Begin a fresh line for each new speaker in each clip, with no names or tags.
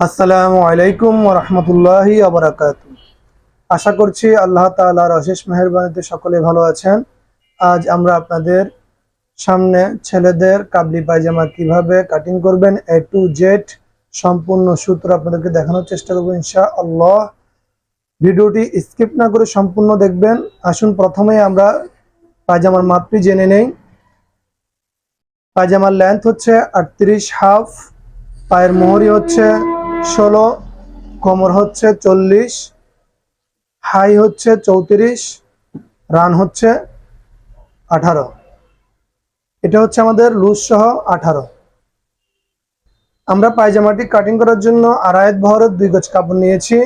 আসসালামু আলাইকুম রহমতুল্লাহি আবরাকাত আশা করছি আল্লাহ তাআলার অশেষ মেহরবানিতে সকলে ভালো আছেন। আজ আমরা আপনাদের সামনে ছেলেদের কাবলি পায়জামা কীভাবে কাটিং করবেন এ টু জেড সম্পূর্ণ সূত্র আপনাদেরকে দেখানোর চেষ্টা করব ইনশা আল্লাহ ভিডিওটি স্কিপ না করে সম্পূর্ণ দেখবেন। আসুন প্রথমে আমরা পায়জামার মাপটি জেনে নেই। পায়জামার লেন্থ হচ্ছে আটত্রিশ হাফ, পায়ের মোহরি হচ্ছে ষোলো, কোমর হচ্ছে চল্লিশ, হাই হচ্ছে চৌত্রিশ, রান হচ্ছে আঠারো। এটা হচ্ছে আমাদের লুজ সহ আঠারো। আমরা পায়জামাটি কাটিং করার জন্য আড়াইত ভরের দুই গজ কাপড় নিয়েছি।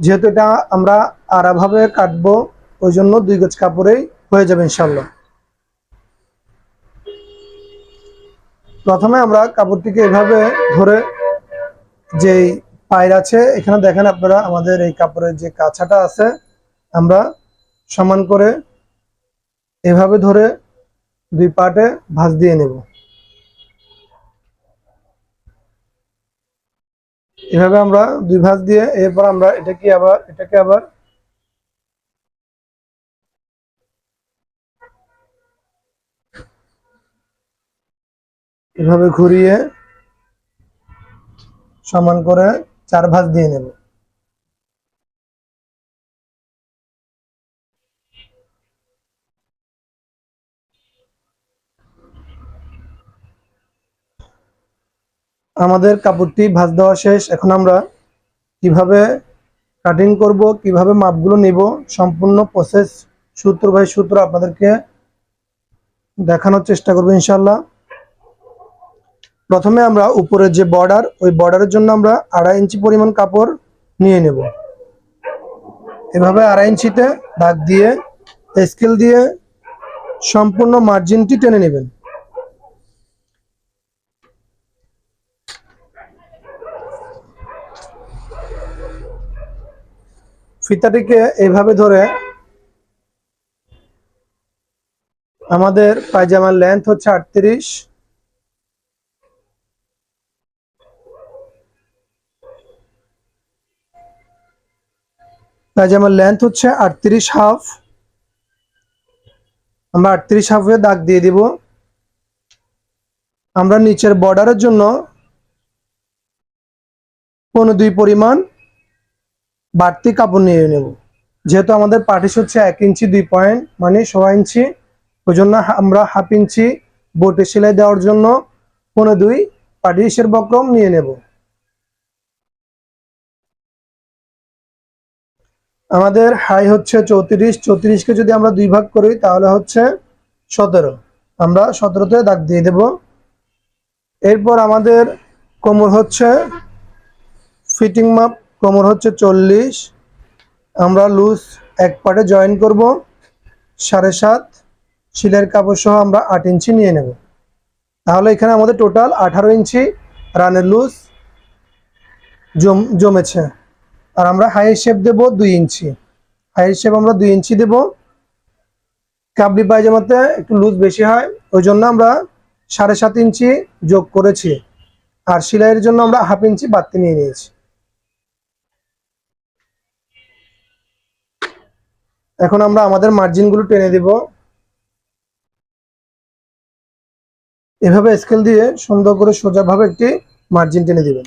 যেহেতু এটা আমরা আড়াভাবে কাটবো, ওই জন্য দুই গজ কাপড়েই হয়ে যাবে ইনশাল্লাহ প্রথমে আমরা কাপড়টিকে এভাবে ধরে যেই পায়ের আছে, এখানে দেখেন আপনারা আমাদের এই কাপড়ের যে কাছাটা আছে, আমরা সমান করে এভাবে ধরে দুই পাটে ভাঁজ দিয়ে নেব। এভাবে আমরা দুই ভাঁজ দিয়ে এরপর আমরা এটাকে আবার এটাকে আবার এভাবে ঘুরিয়ে সমান করে চার ভাঁজ দিয়ে নেব। আমাদের কাপড়টি ভাঁজ দেওয়া শেষ। এখন আমরা কীভাবে কাটিং করব, কীভাবে মাপগুলো নিব, সম্পূর্ণ প্রসেস সূত্র বাই সূত্র আপনাদেরকে দেখানোর চেষ্টা করব ইনশাল্লাহ প্রথমে আমরা উপরের যে বর্ডার ওই বর্ডারের জন্য আমরা আড়াই ইঞ্চি পরিমাণ কাপড় নিয়ে নেব। এভাবে আড়াই ইঞ্চিতে দাগ দিয়ে স্কেল দিয়ে সম্পূর্ণ মার্জিনটি টেনে নেবেন। ফিতাটিকে এইভাবে ধরে আমাদের পায়জামার লেন্থ হচ্ছে আটত্রিশ পায়জামার লেন্থ হচ্ছে আটত্রিশ হাফ আমরা আটত্রিশ হাফে দাগ দিয়ে দিব। আমরা নিচের বর্ডারের জন্য পনেরো দুই পরিমাণ বাড়তি কাপড় নিয়ে নেব। যেহেতু আমাদের পাটিস হচ্ছে এক ইঞ্চি দুই পয়েন্ট মানে সোয়া ইঞ্চি ওই জন্য আমরা হাফ ইঞ্চি বোটে সেলাই দেওয়ার জন্য পনেরো দুই পাটিসের বক্রম নিয়ে নেব। আমাদের হাই হচ্ছে চৌত্রিশ, চৌত্রিশকে যদি আমরা দুই ভাগ করি, তাহলে হচ্ছে সতেরো। আমরা সতেরোতে দাগ দিয়ে দেব। এরপর আমাদের কোমর হচ্ছে, ফিটিং মাপ কোমর হচ্ছে চল্লিশ। আমরা লুজ এক পাটে জয়েন করব, সাড়ে সাত। শিলের কাপড় সহ আমরা আট ইঞ্চি নিয়ে নেব। তাহলে এখানে আমাদের টোটাল আঠারো ইঞ্চি রানের লুজ জম, জমেছে। আর আমরা হাই শেপ দেব দুই ইঞ্চি। হাই শেপ আমরা দুই ইঞ্চি দেব। কাবলি পায়জামাতে একটু লুজ বেশি হয়, ওই জন্য আমরা সাড়ে সাত ইঞ্চি যোগ করেছি। আর সেলাইয়ের জন্য আমরা হাফ ইঞ্চি বাড়তি নিয়ে নিয়েছি। এখন আমরা আমাদের মার্জিনগুলো টেনে দেব। এভাবে স্কেল দিয়ে সুন্দর করে সোজাভাবে একটি মার্জিন টেনে দিবেন।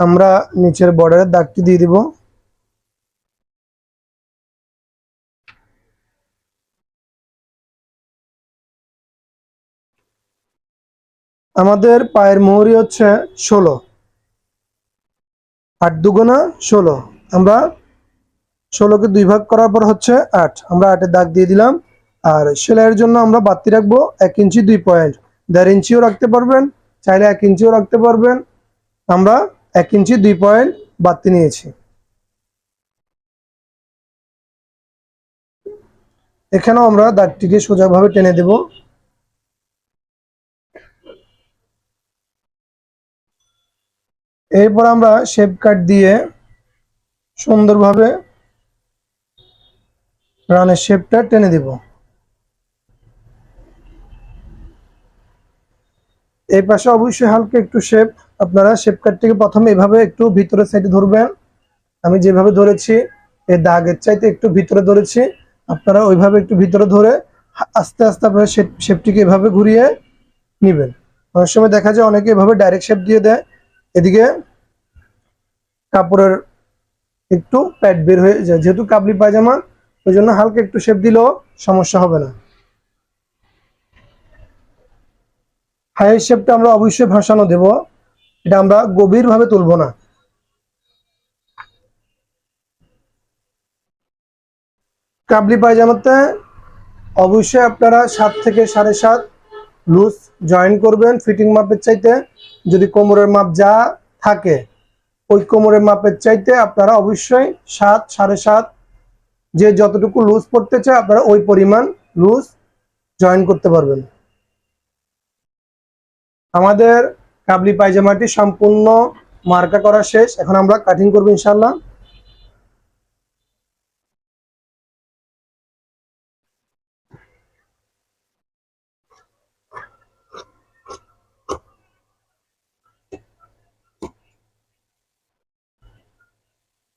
আমরা নিচের বর্ডারের দাগটি দিয়ে দিব। আমাদের পায়ের মোহরি হচ্ছে ষোলো। আট দুগুণা ষোলো। আমরা ষোলোকে দুই ভাগ করার পর হচ্ছে আট। আমরা আটের দাগ দিয়ে দিলাম। আর সেলাইয়ের জন্য আমরা বাড়তি রাখব এক ইঞ্চি দুই পয়েন্ট দেড় ইঞ্চিও রাখতে পারবেন, চাইলে এক ইঞ্চিও রাখতে পারবেন। আমরা এক ইঞ্চি, দুই পয়েন্ট বাড়তি নিয়েছি। এখানেও আমরা দাগটিকে সোজাভাবে টেনে দেব। এরপর আমরা শেপ কাট দিয়ে সুন্দরভাবে রানের শেপটা টেনে দিব। এই পাশে অবশ্যই হালকা একটু শেপ আপনারা শেপ কাটটিকে প্রথমে এভাবে একটু ভিতরে সাইডে ধরবেন। আমি যেভাবে ধরেছি এই দাগের চাইতে একটু ভিতরে ধরেছি। আপনারা ওইভাবে একটু ভিতরে ধরে আস্তে আস্তে আপনারা শেপ শেপটিকে এভাবে ঘুরিয়ে নেবেন। অনেক সময় দেখা যায় অনেকে এভাবে ডাইরেক্ট শেপ দিয়ে দেয়। এদিকে কাপড়ের একটু প্যাড বের হয়ে যায়, যেহেতু কাবলি পায়জামা, ওই জন্য হালকা একটু শেপ দিলেও সমস্যা হবে না। হাই শেপটা আমরা অবশ্যই ভাসানো দেব। এটা আমরা গভীরভাবে তুলব না। কাবলি পায়জামাতে অবশ্যই আপনারা সাত থেকে সাড়ে সাত লুজ জয়েন করবেন ফিটিং মাপের চাইতে। যদি কোমরের মাপ যা থাকে, ওই কোমরের মাপের চাইতে আপনারা অবশ্যই সাত, সাড়ে সাত যে যতটুকু লুজ পড়তে চায়, আপনারা ওই পরিমাণ লুজ জয়েন করতে পারবেন। আমাদের কাবলি পায়জামাটি সম্পূর্ণ মার্কা করা শেষ। এখন আমরা কাটিং করব ইনশাল্লাহ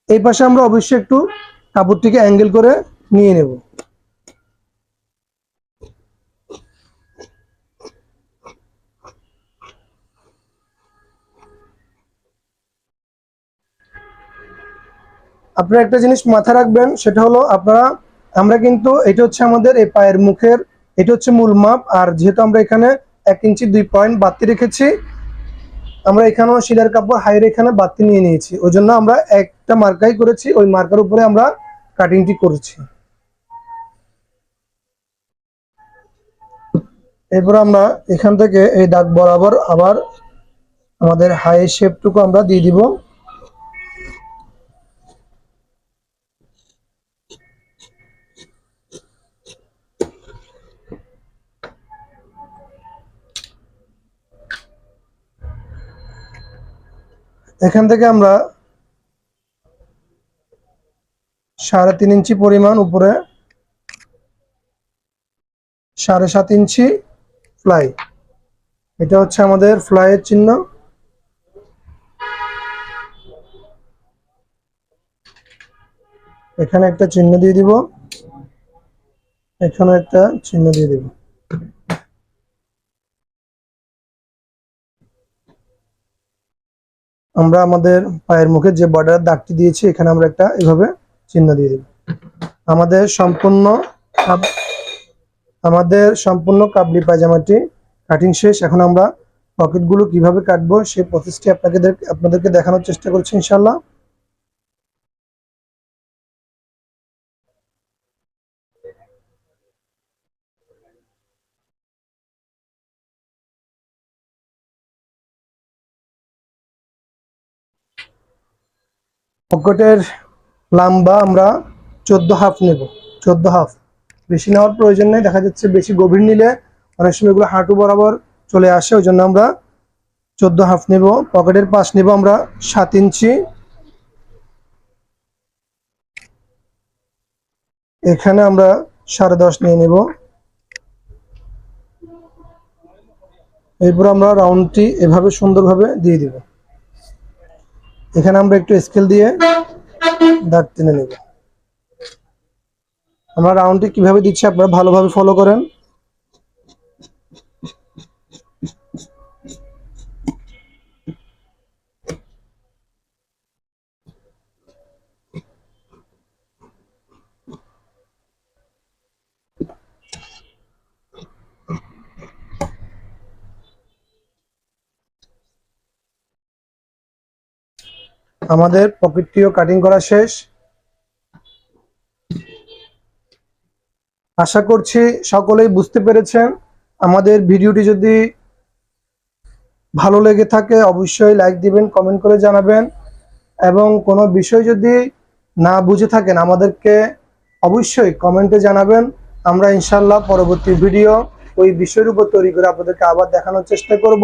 এই পাশে আমরা অবশ্যই একটু কাপড়টিকে অ্যাঙ্গেল করে নিয়ে নেব। আপনারা একটা জিনিস মাথায় রাখবেন, সেটা হলো আপনারা, আমরা কিন্তু এটা হচ্ছে আমাদের এই পায়ের মুখের, এটা হচ্ছে মূল মাপ, আর যেহেতু আমরা এখানে এক ইঞ্চি দুই পয়েন্ট বাড়তি রেখেছি, আমরা এখানেও শিলার কাপড় হাইয়ের এখানে বাড়তি নিয়ে নিয়েছি। ওই জন্য আমরা একটা মার্কাই করেছি, ওই মার্কার উপরে আমরা কাটিংটি করেছি। এরপর আমরা এখান থেকে এই দাগ বরাবর আবার আমাদের হাই শেপটুকু আমরা দিয়ে দিব। এখান থেকে আমরা সাড়ে তিন ইঞ্চি পরিমাণ উপরে সাড়ে সাত ইঞ্চি ফ্লাই এটা হচ্ছে আমাদের ফ্লাইয়ের চিহ্ন। এখানে একটা চিহ্ন দিয়ে দিব। এখানে একটা চিহ্ন দিয়ে দিব। আমরা আমাদের পায়ের মুখে যে বর্ডার দাগটি দিয়েছি, এখানে আমরা একটা এভাবে চিহ্ন দিয়ে দেব। আমাদের সম্পূর্ণ আমাদের সম্পূর্ণ কাবলি পায়জামাটি কাটিং শেষ। এখন আমরা পকেটগুলো কীভাবে কাটবো, সেই প্রসেসটি আপনাকে আপনাদেরকে দেখানোর চেষ্টা করছি ইনশাল্লাহ পকেটের লম্বা আমরা চোদ্দ হাফ নেব, চোদ্দ হাফ। বেশি নেওয়ার প্রয়োজন নেই, দেখা যাচ্ছে বেশি গভীর নিলে অনেক সময় এগুলো হাঁটু বরাবর চলে আসে, ওই জন্য আমরা চোদ্দ হাফ নেব, পকেটের পাশ নেব আমরা সাত ইঞ্চি। এখানে আমরা সাড়ে দশ নিয়ে নেব। এরপর আমরা রাউন্ডটি এভাবে সুন্দরভাবে দিয়ে দিব। এখানে আমরা একটু স্কেল দিয়ে দাগ টেনে নেব। আমরা রাউন্ডটি কীভাবে দিচ্ছি আপনারা ভালোভাবে ফলো করেন। আমাদের পকেটটিও কাটিং করা শেষ। আশা করছি সকলেই বুঝতে পেরেছেন। আমাদের ভিডিওটি যদি ভালো লেগে থাকে, অবশ্যই লাইক দিবেন কমেন্ট করে জানাবেন। এবং কোনো বিষয় যদি না বুঝে থাকেন, আমাদেরকে অবশ্যই কমেন্টে জানাবেন। আমরা ইনশাল্লাহ পরবর্তী ভিডিও ওই বিষয়ের উপর তৈরি করে আপনাদেরকে আবার দেখানোর চেষ্টা করব।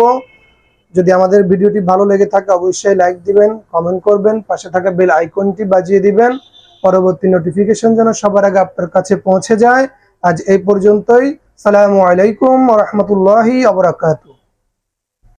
যদি আমাদের ভিডিওটি ভালো লেগে থাকে, অবশ্যই লাইক দিবেন কমেন্ট করবেন, পাশে থাকা বেল আইকনটি বাজিয়ে দিবেন। পরবর্তী নোটিফিকেশন যেন সবার আগে আপনার কাছে পৌঁছে যায়। আজ এই পর্যন্তই। সালামু আলাইকুম রহমতুল্লাহি আবরাকাতু